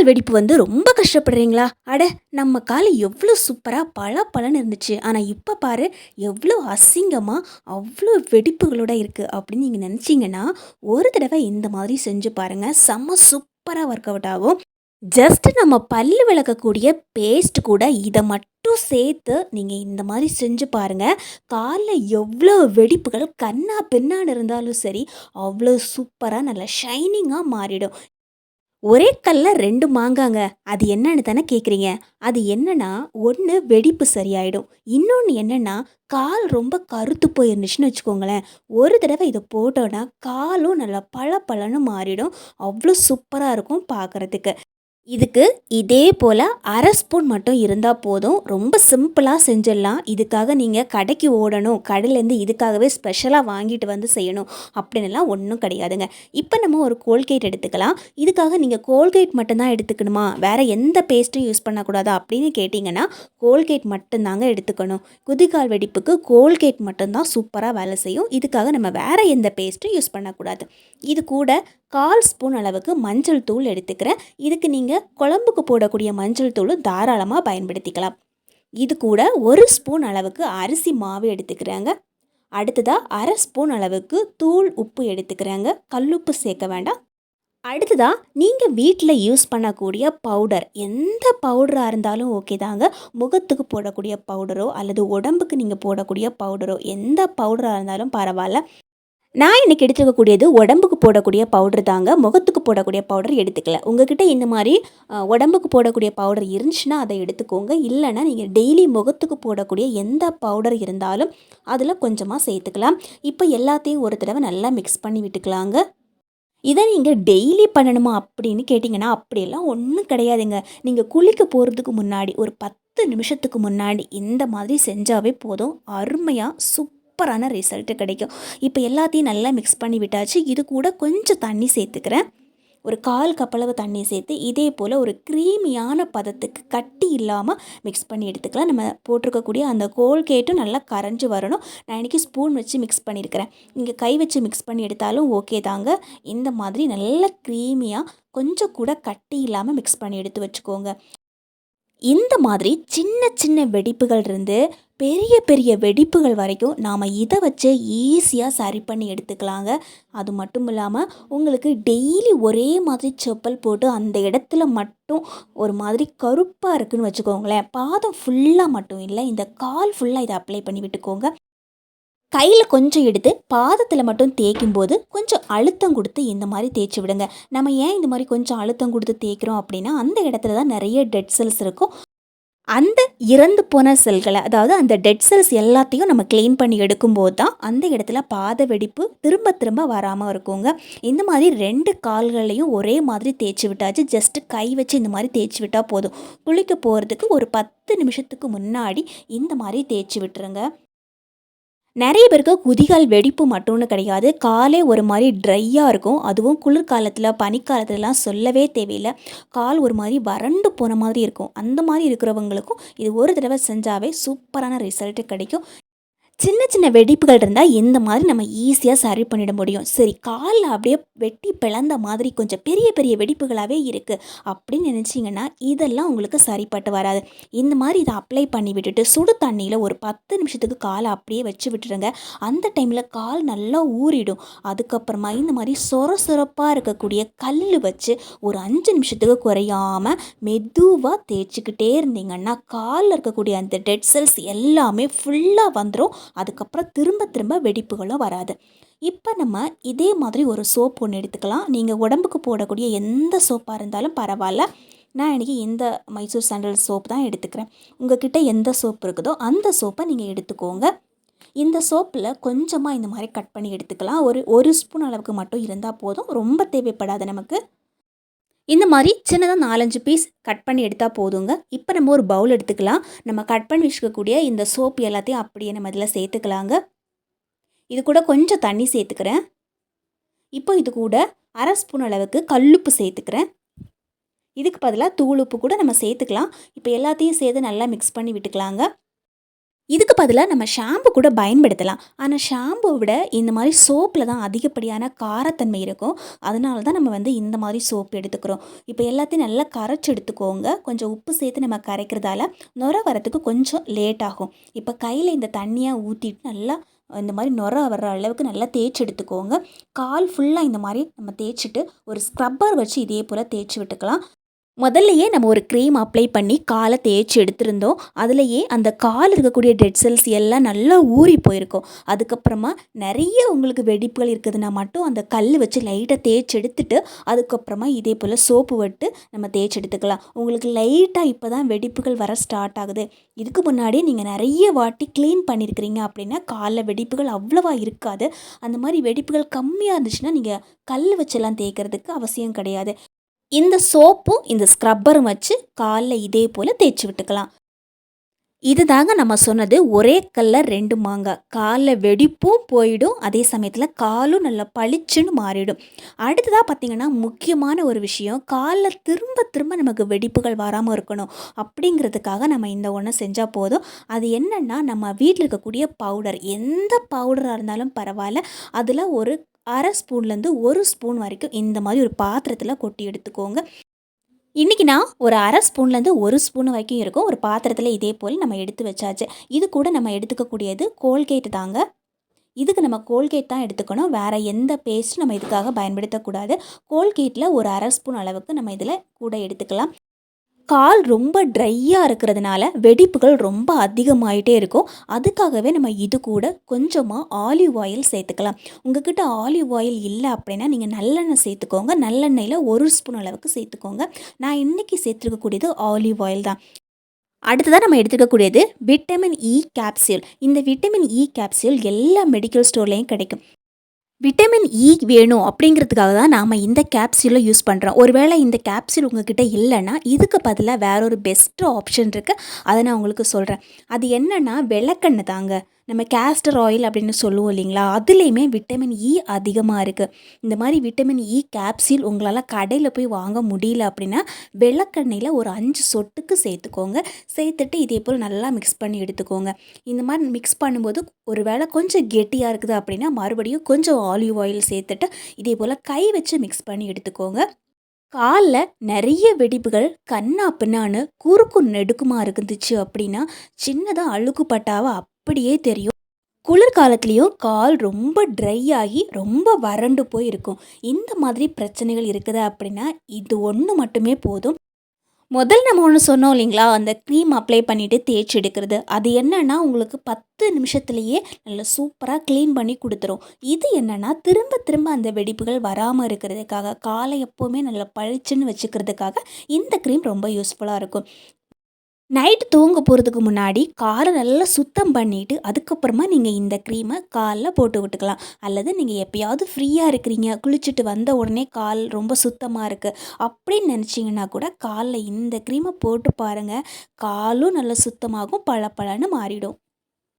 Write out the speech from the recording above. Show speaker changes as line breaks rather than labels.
கால் வெடிப்பு வந்து ரொம்ப கஷ்டப்படுறீங்களா? அட நம்ம கால் எவ்வளோ சூப்பராக பல பலன்னு இருந்துச்சு. ஆனால் இப்போ பாரு எவ்வளோ அசிங்கமாக அவ்வளோ வெடிப்புகளோட இருக்குது அப்படின்னு நீங்கள் நினச்சிங்கன்னா ஒரு தடவை இந்த மாதிரி செஞ்சு பாருங்கள் செம்ம சூப்பராக ஒர்க் அவுட் ஆகும். ஜஸ்ட் நம்ம பல்லு விளக்கக்கூடிய பேஸ்ட் கூட இதை மட்டும் சேர்த்து நீங்கள் இந்த மாதிரி செஞ்சு பாருங்கள் காலில் எவ்வளோ வெடிப்புகள் கண்ணா பின்னான்னு இருந்தாலும் சரி அவ்வளோ சூப்பராக நல்லா ஷைனிங்காக மாறிடும். ஒரே கல்ல ரெண்டு மாங்காங்க. அது என்னன்னு தானே கேட்குறீங்க அது என்னன்னா ஒன்று வெடிப்பு சரியாயிடும். இன்னொன்று என்னன்னா கால் ரொம்ப கருத்து போயிருந்துச்சுன்னு வச்சுக்கோங்களேன். ஒரு தடவை இதை போட்டோன்னா காலும் நல்லா பளபளன்னு மாறிடும். அவ்வளோ சூப்பராக இருக்கும் பார்க்குறதுக்கு இதுக்கு இதே போல் அரை ஸ்பூன் மட்டும் இருந்தால் போதும். ரொம்ப சிம்பிளாக செஞ்சிடலாம். இதுக்காக நீங்கள் கடைக்கு ஓடணும். கடையிலேருந்து இதுக்காகவே ஸ்பெஷலாக வாங்கிட்டு வந்து செய்யணும் அப்படின்லாம் ஒன்றும் கிடையாதுங்க. இப்போ நம்ம ஒரு கோல்கேட் எடுத்துக்கலாம். இதுக்காக நீங்கள் கோல்கேட் மட்டும்தான் எடுத்துக்கணுமா? வேறு எந்த பேஸ்ட்டும் யூஸ் பண்ணக்கூடாதா அப்படின்னு கேட்டிங்கன்னா கோல்கேட் மட்டும்தாங்க எடுத்துக்கணும். குதிகால் வெடிப்புக்கு கோல்கேட் மட்டும்தான் சூப்பராக வேலை செய்யும். இதுக்காக நம்ம வேறு எந்த பேஸ்ட்டும் யூஸ் பண்ணக்கூடாது. இது கூட கால் ஸ்பூன் அளவுக்கு மஞ்சள் தூள் எடுத்துக்கிறேன். இதுக்கு நீங்கள் குழம்புக்கு போடக்கூடிய மஞ்சள் தூளும் தாராளமாக பயன்படுத்திக்கலாம். இது கூட ஒரு ஸ்பூன் அளவுக்கு அரிசி மாவு எடுத்துக்கிறாங்க. அடுத்ததாக அரை ஸ்பூன் அளவுக்கு தூள் உப்பு எடுத்துக்கிறாங்க. கல்லுப்பு சேர்க்க வேண்டாம். அடுத்ததாக நீங்கள் வீட்டில் யூஸ் பண்ணக்கூடிய பவுடர். எந்த பவுடராக இருந்தாலும் ஓகே தாங்க. முகத்துக்கு போடக்கூடிய பவுடரோ அல்லது உடம்புக்கு நீங்கள் போடக்கூடிய பவுடரோ எந்த பவுடராக இருந்தாலும் பரவாயில்ல. நான் இன்றைக்கி எடுத்துக்கக்கூடியது உடம்புக்கு போடக்கூடிய பவுடர் தாங்க. முகத்துக்கு போடக்கூடிய பவுடர் எடுத்துக்கல. உங்ககிட்ட இந்த மாதிரி உடம்புக்கு போடக்கூடிய பவுடர் இருந்துச்சுன்னா அதை எடுத்துக்கோங்க. இல்லைன்னா நீங்கள் டெய்லி முகத்துக்கு போடக்கூடிய எந்த பவுடர் இருந்தாலும் அதில் கொஞ்சமாக சேர்த்துக்கலாம். இப்போ எல்லாத்தையும் ஒரு தடவை நல்லா மிக்ஸ் பண்ணி விட்டுக்கலாங்க. இதை நீங்கள் டெய்லி பண்ணணுமா அப்படின்னு கேட்டிங்கன்னா அப்படியெல்லாம் ஒன்றும் கிடையாதுங்க. நீங்கள் குளிக்க போகிறதுக்கு முன்னாடி ஒரு பத்து நிமிஷத்துக்கு முன்னாடி இந்த மாதிரி செஞ்சாவே போதும். அருமையாக சூப்பரான ரிசல்ட்டு கிடைக்கும். இப்போ எல்லாத்தையும் நல்லா மிக்ஸ் பண்ணி விட்டாச்சு. இது கூட கொஞ்சம் தண்ணி சேர்த்துக்கிறேன். ஒரு கால் கப்பளவு தண்ணி சேர்த்து இதே போல் ஒரு க்ரீமியான பதத்துக்கு கட்டி இல்லாமல் மிக்ஸ் பண்ணி எடுத்துக்கலாம். நம்ம போட்டிருக்கக்கூடிய அந்த கோல்கேட்டும் நல்லா கரைஞ்சி வரணும். நான் இன்றைக்கி ஸ்பூன் வச்சு மிக்ஸ் பண்ணியிருக்கிறேன் நீங்கள் கை வச்சு மிக்ஸ் பண்ணி எடுத்தாலும் ஓகே தாங்க. இந்த மாதிரி நல்ல க்ரீமியாக கொஞ்சம் கூட கட்டி இல்லாமல் மிக்ஸ் பண்ணி எடுத்து வச்சுக்கோங்க. இந்த மாதிரி சின்ன சின்ன வெடிப்புகள் இருந்து பெரிய பெரிய வெடிப்புகள் வரைக்கும் நாம் இதை வச்சு ஈஸியாக சரி பண்ணி எடுத்துக்கலாங்க. அது மட்டும் இல்லாமல் உங்களுக்கு டெய்லி ஒரே மாதிரி செப்பல் போட்டு அந்த இடத்துல மட்டும் ஒரு மாதிரி கருப்பாக இருக்குதுன்னு வச்சுக்கோங்களேன். பாதம் ஃபுல்லாக மட்டும் இல்லை இந்த கால் ஃபுல்லாக இதை அப்ளை பண்ணி விட்டுக்கோங்க. கையில் கொஞ்சம் எடுத்து பாதத்தில் மட்டும் தேய்க்கும் போது கொஞ்சம் அழுத்தம் கொடுத்து இந்த மாதிரி தேய்ச்சி விடுங்க. நம்ம ஏன் இந்த மாதிரி கொஞ்சம் அழுத்தம் கொடுத்து தேய்க்கிறோம் அப்படின்னா அந்த இடத்துல தான் நிறைய டெட் செல்ஸ் இருக்கும். அந்த இறந்து போன செல்களை அதாவது அந்த டெட் செல்ஸ் எல்லாத்தையும் நம்ம க்ளீன் பண்ணி எடுக்கும்போது தான் அந்த இடத்துல பாத வெடிப்பு திரும்ப திரும்ப வராமல் இருக்குங்க. இந்த மாதிரி ரெண்டு கால்களையும் ஒரே மாதிரி தேய்ச்சி விட்டாச்சு. ஜஸ்ட்டு கை வச்சு இந்த மாதிரி தேய்ச்சி விட்டால் போதும். குளிக்க போகிறதுக்கு ஒரு பத்து நிமிஷத்துக்கு முன்னாடி இந்த மாதிரி தேய்ச்சி விட்டுருங்க. நிறைய பேருக்கு குதிகால் வெடிப்பு மட்டும்னு கிடையாது. காலே ஒரு மாதிரி ட்ரையாக இருக்கும். அதுவும் குளிர்காலத்தில் பனிக்காலத்துலலாம் சொல்லவே தேவையில்லை. கால் ஒரு மாதிரி வறண்டு போன மாதிரி இருக்கும். அந்த மாதிரி இருக்கிறவங்களுக்கும் இது ஒரு தடவை செஞ்சாவே சூப்பரான ரிசல்ட்டு கிடைக்கும். சின்ன சின்ன வெடிப்புகள் இருந்தால் இந்த மாதிரி நம்ம ஈஸியாக சரி பண்ணிட முடியும். சரி காலில் அப்படியே வெட்டி பிளந்த மாதிரி கொஞ்சம் பெரிய பெரிய வெடிப்புகளாகவே இருக்குது அப்படின்னு நினச்சிங்கன்னா இதெல்லாம் உங்களுக்கு சரிப்பட்டு வராது. இந்த மாதிரி இதை அப்ளை பண்ணி விட்டுட்டு சுடு தண்ணியில் ஒரு பத்து நிமிஷத்துக்கு காலை அப்படியே வச்சு விட்டுருங்க. அந்த டைமில் கால் நல்லா ஊறிடும். அதுக்கப்புறமா இந்த மாதிரி சொர சொரப்பாக இருக்கக்கூடிய கல் வச்சு ஒரு அஞ்சு நிமிஷத்துக்கு குறையாமல் மெதுவாக தேய்ச்சிக்கிட்டே இருந்தீங்கன்னா காலில் இருக்கக்கூடிய அந்த டெட் செல்ஸ் எல்லாமே ஃபுல்லாக வந்துடும் அதுக்கப்புறம் திரும்ப திரும்ப வெடிப்புகளும் வராது. இப்போ நம்ம இதே மாதிரி ஒரு சோப் ஒன்று எடுத்துக்கலாம். நீங்கள் உடம்புக்கு போடக்கூடிய எந்த சோப்பாக இருந்தாலும் பரவாயில்ல. நான் இன்றைக்கி இந்த மைசூர் சாண்டல் சோப் தான் எடுத்துக்கிறேன். உங்ககிட்ட எந்த சோப் இருக்குதோ அந்த சோப்பை நீங்கள் எடுத்துக்கோங்க. இந்த சோப்பில் கொஞ்சமாக இந்த மாதிரி கட் பண்ணி எடுத்துக்கலாம். ஒரு ஒரு ஸ்பூன் அளவுக்கு மட்டும் இருந்தால் போதும். ரொம்ப தேவைப்படாது நமக்கு. இந்த மாதிரி சின்னதாக நாலஞ்சு பீஸ் கட் பண்ணி எடுத்தால் போதுங்க. இப்போ நம்ம ஒரு பவுல் எடுத்துக்கலாம். நம்ம கட் பண்ணி வச்சுக்கக்கூடிய இந்த சோப் எல்லாத்தையும் அப்படியே நம்ம இதில் சேர்த்துக்கலாங்க. இது கூட கொஞ்சம் தண்ணி சேர்த்துக்கிறேன். இப்போ இது கூட அரை ஸ்பூன் அளவுக்கு கல்லுப்பு சேர்த்துக்கிறேன். இதுக்கு பதிலாக தூளுப்பு கூட நம்ம சேர்த்துக்கலாம். இப்போ எல்லாத்தையும் சேர்த்து நல்லா மிக்ஸ் பண்ணி விட்டுக்கலாங்க. இதுக்கு பதிலாக நம்ம ஷாம்பு கூட பயன்படுத்தலாம். ஆனால் ஷாம்புவ விட இந்த மாதிரி சோப்பில் தான் அதிகப்படியான காரத்தன்மை இருக்கும். அதனால தான் நம்ம வந்து இந்த மாதிரி சோப் எடுத்துக்கிறோம். இப்போ எல்லாத்தையும் நல்லா கரைச்சி எடுத்துக்கோங்க. கொஞ்சம் உப்பு சேர்த்து நம்ம கரைக்கிறதால நுர வரத்துக்கு கொஞ்சம் லேட் ஆகும். இப்போ கையில் இந்த தண்ணியாக ஊற்றிட்டு நல்லா இந்த மாதிரி நுர வர்ற அளவுக்கு நல்லா தேய்ச்சி எடுத்துக்கோங்க. கால் ஃபுல்லாக இந்த மாதிரி நம்ம தேய்ச்சிட்டு ஒரு ஸ்க்ரப்பர் வச்சு இதே போல் தேய்ச்சு விட்டுக்கலாம். முதல்லையே நம்ம ஒரு க்ரீம் அப்ளை பண்ணி காலை தேய்ச்சி எடுத்திருந்தோம். அதுலேயே அந்த கால் இருக்கக்கூடிய டெட் செல்ஸ் எல்லாம் நல்லா ஊறி போயிருக்கும். அதுக்கப்புறமா நிறைய உங்களுக்கு வெடிப்புகள் இருக்குதுன்னா மட்டும் அந்த கல் வச்சு லைட்டாக தேய்ச்சி எடுத்துட்டு, அதுக்கப்புறமா இதே போல் சோப்பு விட்டு நம்ம தேய்ச்சி எடுத்துக்கலாம். உங்களுக்கு லைட்டாக இப்போ தான் வெடிப்புகள் வர ஸ்டார்ட் ஆகுது. இதுக்கு முன்னாடி நீங்கள் நிறைய வாட்டி க்ளீன் பண்ணியிருக்கிறீங்க அப்படின்னா, காலில் வெடிப்புகள் அவ்வளோவா இருக்காது. அந்த மாதிரி வெடிப்புகள் கம்மியாக இருந்துச்சுன்னா, நீங்கள் கல் வச்செல்லாம் தேய்க்கிறதுக்கு அவசியம் கிடையாது. இந்த சோப்பும், இந்த ஸ்க்ரப்பரும் வச்சு காலில் இதே போல் தேய்ச்சி விட்டுக்கலாம். இதுதாங்க நம்ம சொன்னது. ஒரே கல்ல ரெண்டு மாங்காய் காலில் வெடிப்பும் போயிடும். அதே சமயத்தில் காலும் நல்லா பளிச்சுன்னு மாறிடும். அடுத்ததாக பார்த்திங்கன்னா முக்கியமான ஒரு விஷயம். காலில் திரும்ப திரும்ப நமக்கு வெடிப்புகள் வராமல் இருக்கணும். அப்படிங்கிறதுக்காக நம்ம இந்த ஒன்று செஞ்சால் போதும். அது என்னென்னா நம்ம வீட்டில் இருக்கக்கூடிய பவுடர். எந்த பவுடராக இருந்தாலும் பரவாயில்ல அதில் ஒரு அரை ஸ்பூன்லேருந்து ஒரு ஸ்பூன் வரைக்கும் இந்த மாதிரி ஒரு பாத்திரத்தில் கொட்டி எடுத்துக்கோங்க. இன்றைக்கி நான் ஒரு அரை ஸ்பூன்லேருந்து ஒரு ஸ்பூன் வரைக்கும் இருக்கும். ஒரு பாத்திரத்தில் இதே போல் நம்ம எடுத்து வச்சாச்சு. இது கூட நம்ம எடுத்துக்கக்கூடியது கோல்கேட் தாங்க. இதுக்கு நம்ம கோல்கேட் தான் எடுத்துக்கணும். வேறு எந்த பேஸ்ட்டும் நம்ம இதுக்காக பயன்படுத்தக்கூடாது. கோல்கேட்டில் ஒரு அரை ஸ்பூன் அளவுக்கு நம்ம இதில் கூட எடுத்துக்கலாம். கால் ரொம்ப ட்ரையாக இருக்கிறதுனால வெடிப்புகள் ரொம்ப அதிகமாயிட்டே இருக்கும். அதுக்காகவே நம்ம இது கூட கொஞ்சமாக ஆலிவ் ஆயில் சேர்த்துக்கலாம். உங்ககிட்ட ஆலிவ் ஆயில் இல்லை அப்படின்னா, நீங்கள் நல்லெண்ணெய் சேர்த்துக்கோங்க. நல்லெண்ணெயில் ஒரு ஸ்பூன் அளவுக்கு சேர்த்துக்கோங்க. நான் இன்னைக்கு சேர்த்துருக்கக்கூடியது ஆலிவ் ஆயில் தான். அடுத்ததாக நம்ம எடுத்துக்கக்கூடியது விட்டமின் இ கேப்சியூல் இந்த விட்டமின் இ கேப்சியூல் எல்லா மெடிக்கல் ஸ்டோர்லேயும் கிடைக்கும். விட்டமின் இ e வேணும் அப்படிங்கிறதுக்காக தான் நாம் இந்த கேப்சியூலை யூஸ் பண்ணுறோம் ஒருவேளை இந்த கேப்சியூல் உங்ககிட்ட இல்லைன்னா இதுக்கு பதிலாக வேற ஒரு பெஸ்ட் ஆப்ஷன் இருக்குது அதை நான் உங்களுக்கு சொல்கிறேன் அது என்னன்னா, விளக்கெண்ணெய் தாங்க. நம்ம கேஸ்டர் ஆயில் அப்படின்னு சொல்லுவோம் இல்லைங்களா? அதுலேயுமே விட்டமின் இ e அதிகமாக இருக்குது இந்த மாதிரி விட்டமின் இ e கேப்சில் உங்களால் கடையில் போய் வாங்க முடியல அப்படின்னா, வெள்ளக்கண்ணையில் ஒரு அஞ்சு சொட்டுக்கு சேர்த்துக்கோங்க. சேர்த்துட்டு இதே போல் நல்லா மிக்ஸ் பண்ணி எடுத்துக்கோங்க. இந்த மாதிரி மிக்ஸ் பண்ணும்போது ஒரு வேளை கொஞ்சம் கெட்டியாக இருக்குது அப்படின்னா, மறுபடியும் கொஞ்சம் ஆலிவ் ஆயில் சேர்த்துட்டு, இதே போல் கை வச்சு மிக்ஸ் பண்ணி எடுத்துக்கோங்க. காலில் நிறைய வெடிப்புகள் கன்னா பின்னான்னு குறுக்கு நெடுக்குமா இருந்துச்சு அப்படின்னா, சின்னதாக அழுக்கு பட்டாவ அப்படியே தெரியும். குளிர்காலத்துலேயும் கால் ரொம்ப ட்ரை ஆகி ரொம்ப வறண்டு போய் இருக்கும். இந்த மாதிரி பிரச்சனைகள் இருக்குது அப்படின்னா, இது ஒன்று மட்டுமே போதும். முதல் நம்ம ஒன்று சொன்னோம் இல்லைங்களா? அந்த க்ரீம் அப்ளை பண்ணிவிட்டு தேய்ச்சி எடுக்கிறது. அது என்னென்னா உங்களுக்கு பத்து நிமிஷத்துலேயே நல்லா சூப்பராக க்ளீன் பண்ணி கொடுத்துரும் இது என்னென்னா திரும்ப திரும்ப அந்த வெடிப்புகள் வராமல் இருக்கிறதுக்காக, காலை எப்போவுமே நல்லா பழிச்சுன்னு வச்சுக்கிறதுக்காக இந்த க்ரீம் ரொம்ப யூஸ்ஃபுல்லாக இருக்கும். நைட் தூங்க போகிறதுக்கு முன்னாடி காரை நல்லா சுத்தம் பண்ணிவிட்டு அதுக்கப்புறமா நீங்கள் இந்த க்ரீமை காலில் போட்டு விட்டுக்கலாம். அல்லது நீங்கள் எப்பயாவது ஃப்ரீயாக இருக்கிறீங்க, குளிச்சுட்டு வந்த உடனே கால் ரொம்ப சுத்தமாக இருக்குது அப்படின்னு நினச்சிங்கன்னா கூட, காலில் இந்த க்ரீமை போட்டு பாருங்கள் காலும் நல்லா சுத்தமாகும், பளபளன்னு மாறிடும்.